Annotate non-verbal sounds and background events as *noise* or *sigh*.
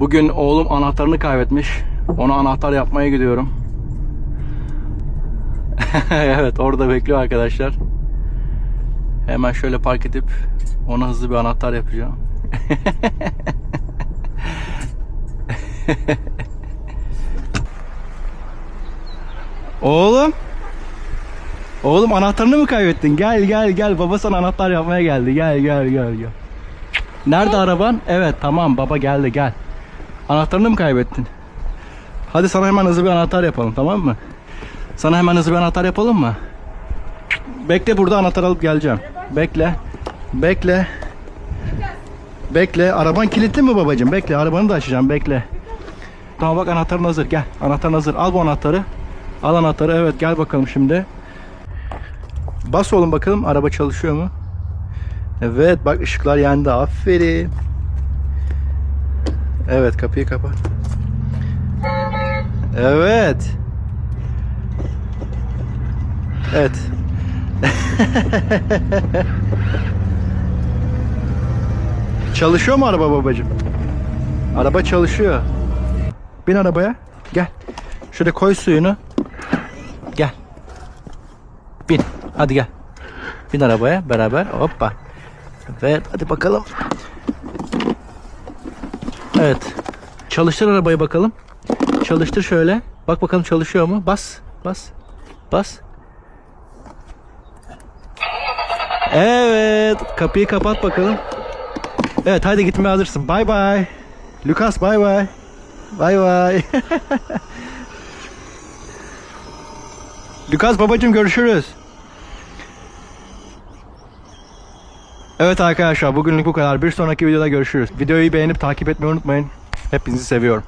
Bugün oğlum anahtarını kaybetmiş. Ona anahtar yapmaya gidiyorum. *laughs* evet orada bekliyor arkadaşlar. Hemen şöyle park edip ona hızlı bir anahtar yapacağım. *laughs* Oğlum. Oğlum anahtarını mı kaybettin? Gel gel gel. Baba sana anahtar yapmaya geldi. Gel gel gel gel. Nerede araban? Evet tamam baba geldi gel. Anahtarını mı kaybettin? Hadi sana hemen hızlı bir anahtar yapalım tamam mı? Sana hemen hızlı bir anahtar yapalım mı? Bekle burada anahtar alıp geleceğim. Bekle. Bekle. Bekle. Araban kilitli mi babacığım? Bekle. Arabanı da açacağım. Bekle. Tamam bak anahtarın hazır. Gel. Anahtarın hazır. Al bu anahtarı. Al anahtarı. Evet gel bakalım şimdi. Bas oğlum bakalım araba çalışıyor mu? Evet bak ışıklar yandı. Aferin. Evet kapıyı kapat. Evet. Evet. *laughs* çalışıyor mu araba babacığım? Araba çalışıyor. Bin arabaya. Gel. Şöyle koy suyunu. Gel. Bin. Hadi gel. Bin arabaya beraber. Hoppa. Evet hadi bakalım. Evet. Çalıştır arabayı bakalım. Çalıştır şöyle. Bak bakalım çalışıyor mu? Bas. Bas. Bas. Evet. Kapıyı kapat bakalım. Evet hadi gitmeye hazırsın. Bay bay. Lucas bay bay. Bay bay. *laughs* Lucas babacığım görüşürüz. Evet arkadaşlar bugünlük bu kadar. Bir sonraki videoda görüşürüz. Videoyu beğenip takip etmeyi unutmayın. Hepinizi seviyorum.